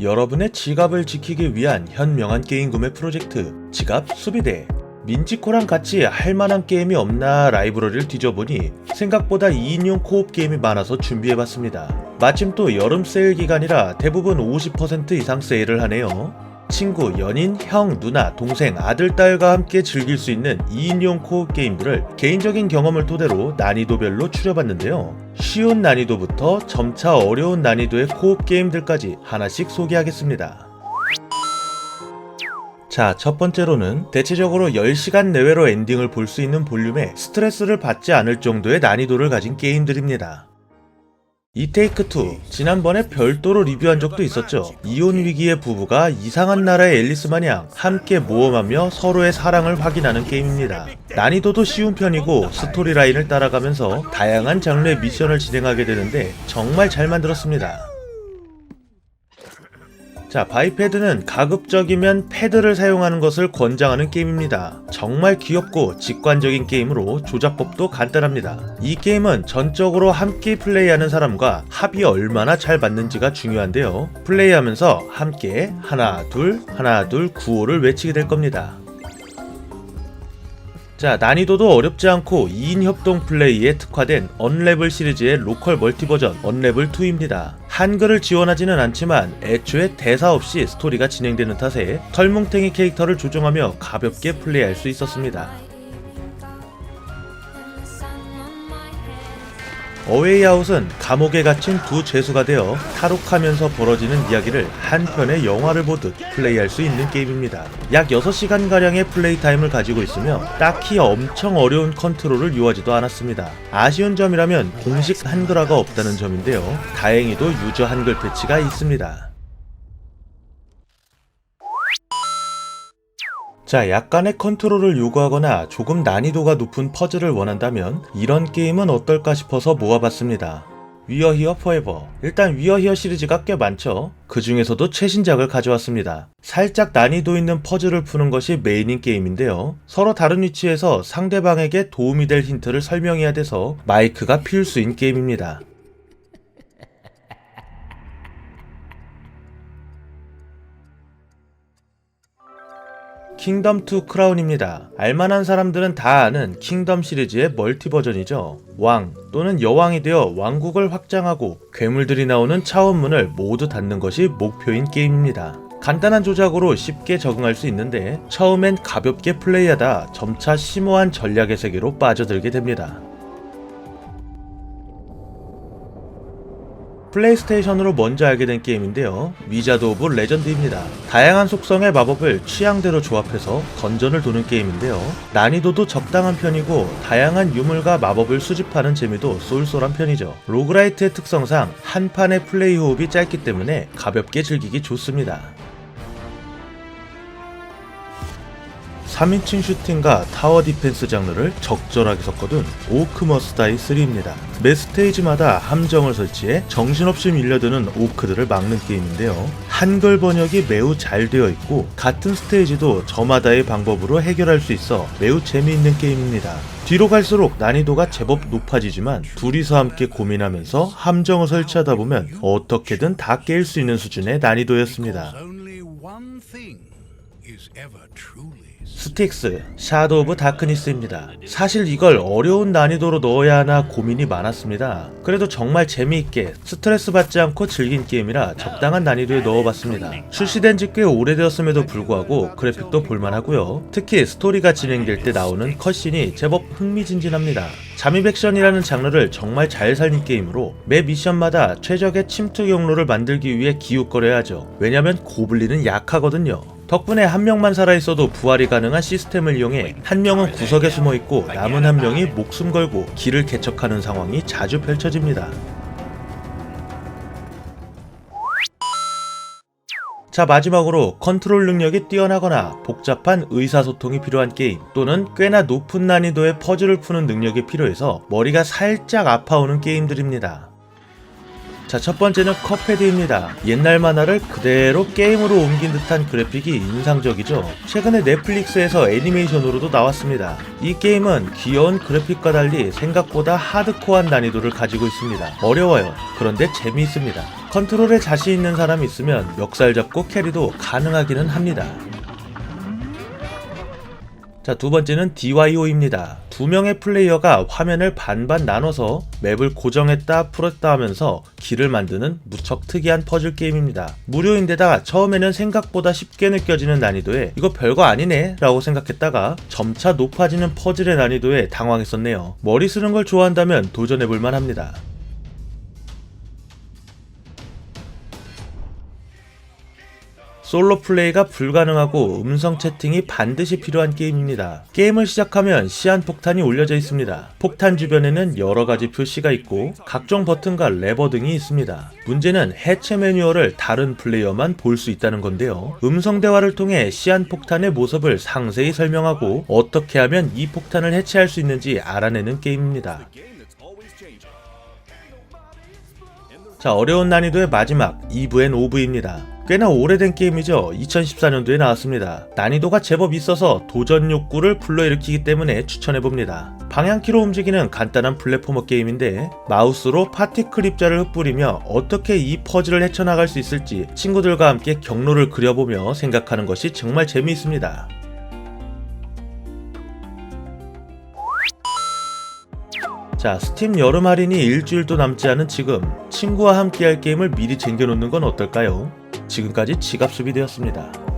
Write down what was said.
여러분의 지갑을 지키기 위한 현명한 게임 구매 프로젝트 지갑 수비대 민지코랑 같이 할만한 게임이 없나 라이브러리를 뒤져보니 생각보다 2인용 코옵 게임이 많아서 준비해봤습니다. 마침 또 여름 세일 기간이라 대부분 50% 이상 세일을 하네요. 친구, 연인, 형, 누나, 동생, 아들, 딸과 함께 즐길 수 있는 2인용 코옵 게임들을 개인적인 경험을 토대로 난이도별로 추려봤는데요. 쉬운 난이도부터 점차 어려운 난이도의 코옵 게임들까지 하나씩 소개하겠습니다. 자, 첫 번째로는 대체적으로 10시간 내외로 엔딩을 볼 수 있는 볼륨에 스트레스를 받지 않을 정도의 난이도를 가진 게임들입니다. 이 테이크 2 지난번에 별도로 리뷰한 적도 있었죠. 이혼 위기의 부부가 이상한 나라의 앨리스 마냥 함께 모험하며 서로의 사랑을 확인하는 게임입니다. 난이도도 쉬운 편이고 스토리 라인을 따라가면서 다양한 장르의 미션을 진행하게 되는데 정말 잘 만들었습니다. 자, 바이패드는 가급적이면 패드를 사용하는 것을 권장하는 게임입니다. 정말 귀엽고 직관적인 게임으로 조작법도 간단합니다. 이 게임은 전적으로 함께 플레이하는 사람과 합이 얼마나 잘 맞는지가 중요한데요. 플레이하면서 함께 하나, 둘, 하나, 둘, 구호를 외치게 될 겁니다. 자, 난이도도 어렵지 않고 2인 협동 플레이에 특화된 언레블 시리즈의 로컬 멀티 버전 언레블 2입니다. 한글을 지원하지는 않지만 애초에 대사 없이 스토리가 진행되는 탓에 털뭉탱이 캐릭터를 조종하며 가볍게 플레이할 수 있었습니다. 어웨이아웃은 감옥에 갇힌 두 죄수가 되어 탈옥하면서 벌어지는 이야기를 한 편의 영화를 보듯 플레이할 수 있는 게임입니다. 약 6시간가량의 플레이 타임을 가지고 있으며 딱히 엄청 어려운 컨트롤을 요하지도 않았습니다. 아쉬운 점이라면 공식 한글화가 없다는 점인데요. 다행히도 유저 한글 패치가 있습니다. 자, 약간의 컨트롤을 요구하거나 조금 난이도가 높은 퍼즐을 원한다면 이런 게임은 어떨까 싶어서 모아봤습니다. 위어 히어 포에버. 일단 위어 히어 시리즈가 꽤 많죠. 그 중에서도 최신작을 가져왔습니다. 살짝 난이도 있는 퍼즐을 푸는 것이 메인인 게임인데요. 서로 다른 위치에서 상대방에게 도움이 될 힌트를 설명해야 돼서 마이크가 필수인 게임입니다. 킹덤 2 크라운입니다. 알만한 사람들은 다 아는 킹덤 시리즈의 멀티 버전이죠. 왕 또는 여왕이 되어 왕국을 확장하고 괴물들이 나오는 차원문을 모두 닫는 것이 목표인 게임입니다. 간단한 조작으로 쉽게 적응할 수 있는데 처음엔 가볍게 플레이하다 점차 심오한 전략의 세계로 빠져들게 됩니다. 플레이스테이션으로 먼저 알게 된 게임인데요. 위자드 오브 레전드입니다. 다양한 속성의 마법을 취향대로 조합해서 던전을 도는 게임인데요. 난이도도 적당한 편이고 다양한 유물과 마법을 수집하는 재미도 쏠쏠한 편이죠. 로그라이트의 특성상 한 판의 플레이 호흡이 짧기 때문에 가볍게 즐기기 좋습니다. 3인칭 슈팅과 타워 디펜스 장르를 적절하게 섞어둔 오크 머스다이 3입니다. 매 스테이지마다 함정을 설치해 정신없이 밀려드는 오크들을 막는 게임인데요. 한글 번역이 매우 잘 되어 있고 같은 스테이지도 저마다의 방법으로 해결할 수 있어 매우 재미있는 게임입니다. 뒤로 갈수록 난이도가 제법 높아지지만 둘이서 함께 고민하면서 함정을 설치하다 보면 어떻게든 다 깰 수 있는 수준의 난이도였습니다. 스틱스, 샤도 오브 다크니스입니다. 사실 이걸 어려운 난이도로 넣어야 하나 고민이 많았습니다. 그래도 정말 재미있게 스트레스 받지 않고 즐긴 게임이라 적당한 난이도에 넣어봤습니다. 출시된 지 꽤 오래되었음에도 불구하고 그래픽도 볼만하고요. 특히 스토리가 진행될 때 나오는 컷신이 제법 흥미진진합니다. 잠입 액션이라는 장르를 정말 잘 살린 게임으로 매 미션마다 최적의 침투 경로를 만들기 위해 기웃거려야 하죠. 왜냐면 고블린은 약하거든요. 덕분에 한 명만 살아있어도 부활이 가능한 시스템을 이용해 한 명은 구석에 숨어 있고 남은 한 명이 목숨 걸고 길을 개척하는 상황이 자주 펼쳐집니다. 자 마지막으로 컨트롤 능력이 뛰어나거나 복잡한 의사소통이 필요한 게임 또는 꽤나 높은 난이도의 퍼즐을 푸는 능력이 필요해서 머리가 살짝 아파오는 게임들입니다. 자, 첫 번째는 컵헤드입니다. 옛날 만화를 그대로 게임으로 옮긴 듯한 그래픽이 인상적이죠. 최근에 넷플릭스에서 애니메이션으로도 나왔습니다. 이 게임은 귀여운 그래픽과 달리 생각보다 하드코어한 난이도를 가지고 있습니다. 어려워요. 그런데 재미있습니다. 컨트롤에 자신 있는 사람이 있으면 멱살 잡고 캐리도 가능하기는 합니다. 자, 두 번째는 DYO입니다. 두 명의 플레이어가 화면을 반반 나눠서 맵을 고정했다 풀었다 하면서 길을 만드는 무척 특이한 퍼즐 게임입니다. 무료인데다가 처음에는 생각보다 쉽게 느껴지는 난이도에 이거 별거 아니네 라고 생각했다가 점차 높아지는 퍼즐의 난이도에 당황했었네요. 머리 쓰는 걸 좋아한다면 도전해볼만 합니다. 솔로 플레이가 불가능하고 음성 채팅이 반드시 필요한 게임입니다. 게임을 시작하면 시한 폭탄이 올려져 있습니다. 폭탄 주변에는 여러 가지 표시가 있고 각종 버튼과 레버 등이 있습니다. 문제는 해체 매뉴얼을 다른 플레이어만 볼 수 있다는 건데요. 음성 대화를 통해 시한 폭탄의 모습을 상세히 설명하고 어떻게 하면 이 폭탄을 해체할 수 있는지 알아내는 게임입니다. 자, 어려운 난이도의 마지막 2부엔 5부입니다. 꽤나 오래된 게임이죠. 2014년도에 나왔습니다. 난이도가 제법 있어서 도전 욕구를 불러일으키기 때문에 추천해봅니다. 방향키로 움직이는 간단한 플랫포머 게임인데 마우스로 파티클 입자를 흩뿌리며 어떻게 이 퍼즐을 헤쳐나갈 수 있을지 친구들과 함께 경로를 그려보며 생각하는 것이 정말 재미있습니다. 자, 스팀 여름 할인이 일주일도 남지 않은 지금 친구와 함께할 게임을 미리 챙겨놓는 건 어떨까요? 지금까지 지갑수비 되었습니다.